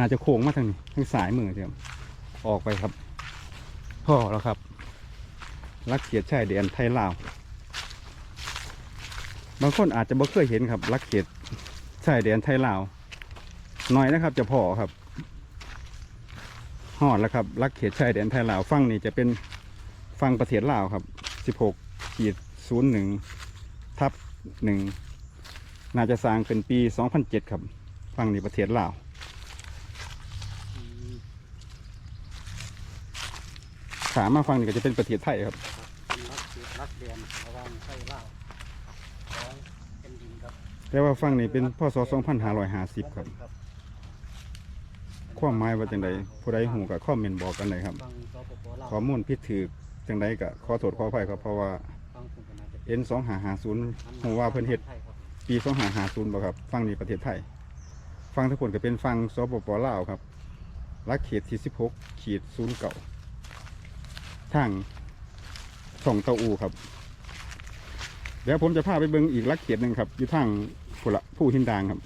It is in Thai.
น่าจะโค้งมาทางนี้ทางสายมือเดียวออกไปครับพ่อแล้วครับ รักเขียดชายแดนไทยลาว บางคนอาจจะบ่เคยเห็นครับ รักเขียดชายแดนไทยลาวหน่อยนะครับ จะพอครับหอดแล้วครับรักเขียดชายแดนไทยลาวฟังนี่จะเป็นฟังประเทศลาวครับ16ขีด01ทับหนึ่งน่าจะสร้างเป็นปี 2007 ครับฟังนี่ประเทศลาว ขามาฟังนี่ก็จะเป็นประเทศไทยครับเป็นรักเสียรักเดียนระหวังไส้เล่าวของเป็นดินครับแต่ว่าฟังนี่เป็นพศ2550ครับความหมายว่าจังใดผู้ใดหูกับข้อมเมนต์บอกกันเลยครับฟังสปปลาวข้อมูลผิดถือจังใดก็ขอโทษขออภัยครับเพราะว่าฟังคุณก็น่าจะ N 2 5 5 0หูว่าเพิ่นเฮ็ดไทยครับปี2550บ่ครับฟังนี่ประเทศไทย ฟังทั้งคนก็เป็นฟังสปปลาวครับรักเขตที่16ขีด0เก่า ทางส่องเตาอูครับ เดี๋ยวผมจะพาไปเบิ้งอีกลักเขียดหนึ่งครับ อยู่ทางผู้ละผู้หินดางครับ